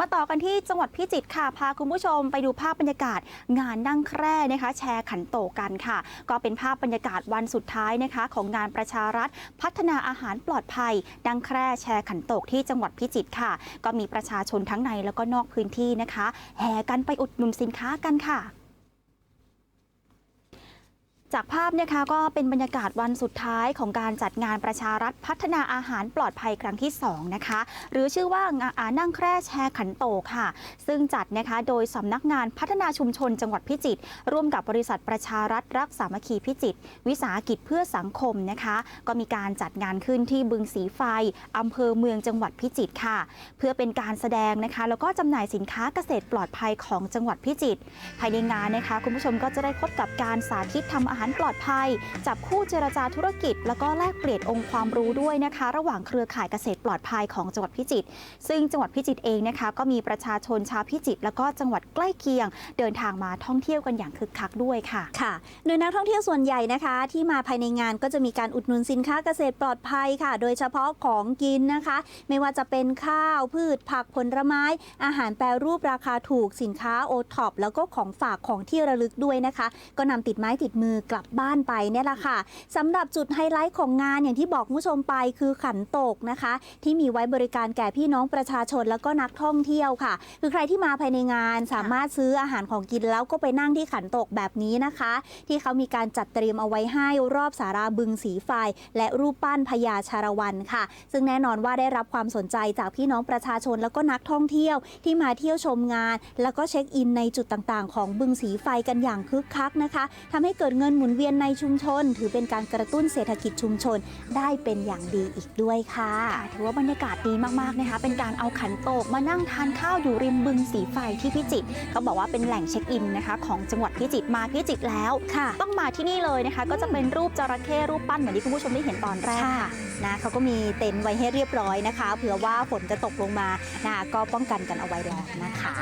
มาต่อกันที่จังหวัดพิจิตรค่ะ พาคุณผู้ชมไปดูภาพบรรยากาศ งานนั่งแคร่นะคะ แชร์ขันโตกันค่ะ ก็เป็นภาพบรรยากาศวันสุดท้ายนะคะ ของงานประชารัฐ พัฒนาอาหารปลอดภัยนั่งแคร่แชร์ขันโตกที่จังหวัดพิจิตรค่ะ ก็มีประชาชนทั้งในแล้วก็นอกพื้นที่นะคะ แห่กันไปอุดหนุนสินค้ากันค่ะ จากภาพนะคะก็เป็นบรรยากาศวันสุดท้ายของการจัดงานประชารัฐพัฒนาอาหารปลอดภัยครั้งที่ 2 นะคะ หรือชื่อว่างานอ่านั่งแคร่แชร์ขันโตค่ะ ซึ่งจัดนะคะโดยสำนักงานพัฒนาชุมชนจังหวัดพิจิตรร่วมกับบริษัทประชารัฐรักสามัคคีพิจิตรวิสาหกิจเพื่อสังคมนะคะ ก็มีการจัดงานขึ้นที่บึงสีไฟอำเภอเมืองจังหวัดพิจิตรค่ะ เพื่อเป็นการแสดงนะคะ แล้วก็จำหน่ายสินค้าเกษตรปลอดภัยของจังหวัดพิจิตรภายในงานนะคะ คุณผู้ชมก็จะได้พบกับการสาธิตทำอาหารปลอดภัย จับคู่เจรจาธุรกิจ แล้วก็แลกเปลี่ยนองค์ความรู้ด้วยนะคะ ระหว่างเครือข่ายเกษตรปลอดภัยของจังหวัดพิจิตรซึ่งจังหวัดพิจิตรเองนะคะก็มีประชาชนชาวพิจิตรแล้วก็จังหวัดใกล้เคียง เดินทางมาท่องเที่ยวกันอย่างคึกคักด้วยค่ะค่ะ โดยนักท่องเที่ยวส่วนใหญ่นะคะ ที่มาภายในงานก็จะมีการอุดหนุนสินค้าเกษตรปลอดภัยค่ะ โดยเฉพาะของกินนะคะ ไม่ว่าจะเป็นข้าวพืช ผักผลไม้ อาหารแปรรูปราคาถูกสินค้าโอท็อปแล้วก็ของฝากของที่ระลึกด้วยนะคะ ก็นำติดไม้ติดมือกลับบ้านไปเนี่ยแหละค่ะสำหรับจุดไฮไลท์ของงานอย่างที่บอกคุณผู้ชมไปคือขันโตกนะคะ ที่มีไว้บริการแก่พี่น้องประชาชนแล้วก็นักท่องเที่ยวค่ะ คือใครที่มาภายในงานสามารถซื้ออาหารของกินแล้วก็ไปนั่งที่ขันโตกแบบนี้นะคะ ที่เขามีการจัดเตรียมเอาไว้ให้รอบสาราบึงสีไฟและรูปปั้นพญาชาละวันค่ะ ซึ่งแน่นอนว่าได้รับความสนใจจากพี่น้องประชาชนแล้วก็นักท่องเที่ยวที่มาเที่ยวชมงาน แล้วก็เช็คอินในจุดต่างๆ ของบึงสีไฟกันอย่างคึกคักนะคะทำให้เกิดเงินหมุนเวียนในชุมชน ถือเป็นการกระตุ้นเศรษฐกิจชุมชนได้เป็นอย่างดีอีกด้วยค่ะค่ะถือว่าบรรยากาศดีมากๆนะคะ เป็นการเอาขันโตกมานั่งทานข้าวอยู่ริมบึงสีไฟที่พิจิตรเขาบอกว่าเป็นแหล่งเช็คอินนะคะ ของจังหวัดพิจิตรมาพิจิตรแล้วค่ะ ต้องมาที่นี่เลยนะคะ ก็จะเป็นรูปจระเข้รูปปั้นเหมือนที่คุณผู้ชมได้เห็นตอนแรกค่ะค่ะนะเขาก็มีเต็นท์ไว้ให้เรียบร้อยนะคะเผื่อว่าฝนจะตกลงมานะก็ป้องกันกันเอาไว้แล้วนะคะ